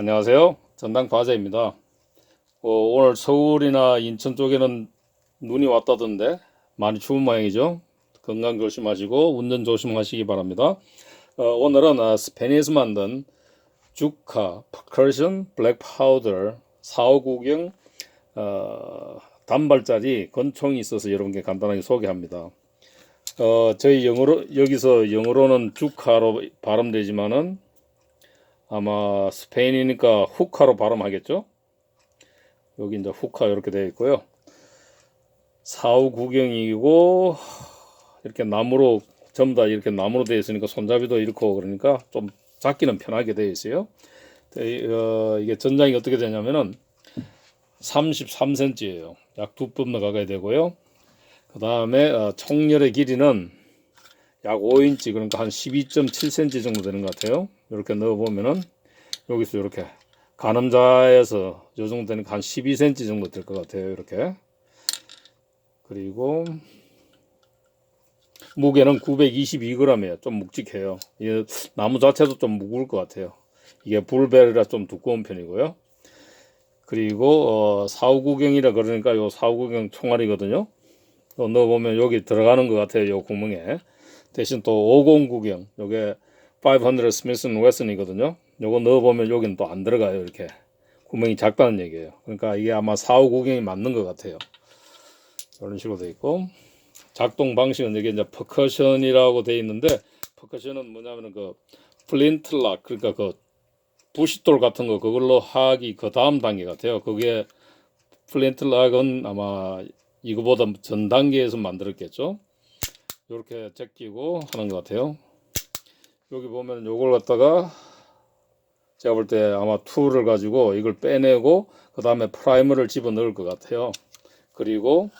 안녕하세요. 전당 과자입니다. 어, 오늘 서울이나 인천 쪽에는 눈이 왔다던데 많이 추운 모양이죠. 건강 조심하시고 운전 조심하시기 바랍니다. 어, 오늘은 어, 스페인에서 만든 주카, 퍼커션, 블랙 파우더, 4590 어, 단발짜리 권총이 있어서 여러분께 간단하게 소개합니다. 어, 저희 영어로 여기서 영어로는 주카로 발음되지만은 아마 스페인이니까 후카로 발음하겠죠? 여기 이제 후카 이렇게 되어 있고요. 사후 구경이고 이렇게 나무로 전부 다 이렇게 나무로 되어 있으니까 손잡이도 이렇고 그러니까 좀 잡기는 편하게 되어 있어요. 어, 이게 전장이 어떻게 되냐면은 33cm예요. 약 두 뼘 나가야 되고요. 그 다음에 어, 총열의 길이는 약 5인치 그러니까 한 12.7cm 정도 되는 것 같아요. 이렇게 넣어 보면은 여기서 이렇게 가늠자에서 요 정도 되는 한 12cm 정도 될 것 같아요. 이렇게 그리고 무게는 922g이에요. 좀 묵직해요. 이 나무 자체도 좀 무거울 것 같아요. 이게 불벨이라 좀 두꺼운 편이고요. 그리고 어, 사후구경이라 그러니까 요 사후구경 총알이거든요. 또 넣어보면 여기 들어가는 것 같아요. 요 구멍에. 대신 또 50 구경, 요게 500 스미스 웨슨이거든요. 요거 넣어보면 여기는 또안 들어가요. 이렇게 구멍이 작다는 얘기예요. 그러니까 이게 아마 45구경이 맞는 것 같아요. 이런 식으로 돼 있고 작동 방식은 여기 이제 퍼커션이라고 돼 있는데 퍼커션은 뭐냐면은 그 플린트락 그러니까 그 부싯돌 같은 거 그걸로 하기 그 다음 단계 같아요. 그게 플린트락은 아마 이거보다 전 단계에서 만들었겠죠. 이렇게 제끼고 하는 것 같아요. 여기 보면 요걸 갖다가 제가 볼 때 아마 툴을 가지고 이걸 빼내고 그 다음에 프라이머를 집어 넣을 것 같아요. 그리고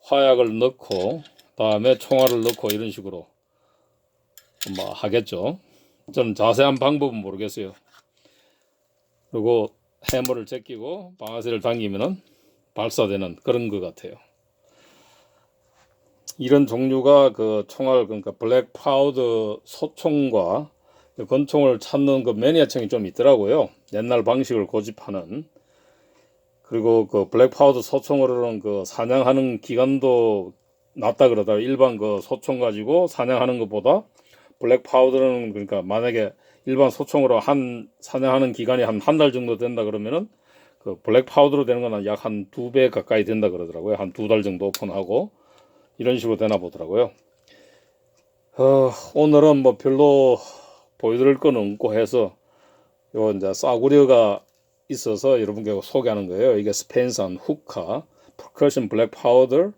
화약을 넣고 다음에 총알을 넣고 이런 식으로 뭐 하겠죠. 저는 자세한 방법은 모르겠어요. 그리고 해머를 제끼고 방아쇠를 당기면은 발사되는 그런 것 같아요. 이런 종류가 그 총알 그러니까 블랙 파우더 소총과 그 권총을 찾는 그 매니아층이 좀 있더라고요. 옛날 방식을 고집하는 그리고 그 블랙 파우더 소총으로는 그 사냥하는 기간도 낮다 그러다 일반 그 소총 가지고 사냥하는 것보다 블랙 파우더는 그러니까 만약에 일반 소총으로 한 사냥하는 기간이 한 한 달 정도 된다 그러면은 그 블랙 파우더로 되는 거는 약한 두 배 가까이 된다 그러더라고요. 한 두 달 정도 오픈하고 이런 식으로 되나 보더라고요. 어, 오늘은 뭐 별로 보여드릴 건 없고 해서 요 이제 싸구려가 있어서 여러분께 소개하는 거예요. 이게 스펜산 후카 퍼커션 블랙 파우더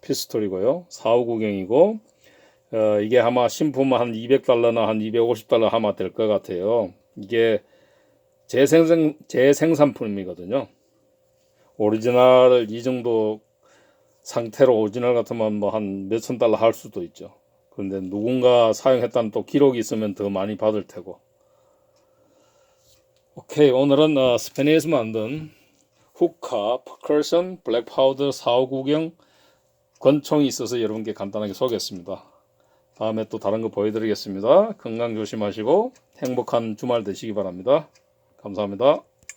피스톨이고요. 45구경이고 어, 이게 아마 신품은 한 200달러나 한 250달러 아마 될 것 같아요. 이게 재생산 재생산품이거든요. 오리지널 이 정도 상태로 오리지널 같으면 뭐 한 몇천 달러 할 수도 있죠. 그런데 누군가 사용했다는 또 기록이 있으면 더 많이 받을 테고. 오케이 오늘은 어, 스페인에서 만든 후카, 퍼커션, 블랙 파우더 45구경 권총이 있어서 여러분께 간단하게 소개했습니다. 다음에 또 다른 거 보여드리겠습니다. 건강 조심하시고 행복한 주말 되시기 바랍니다. 감사합니다.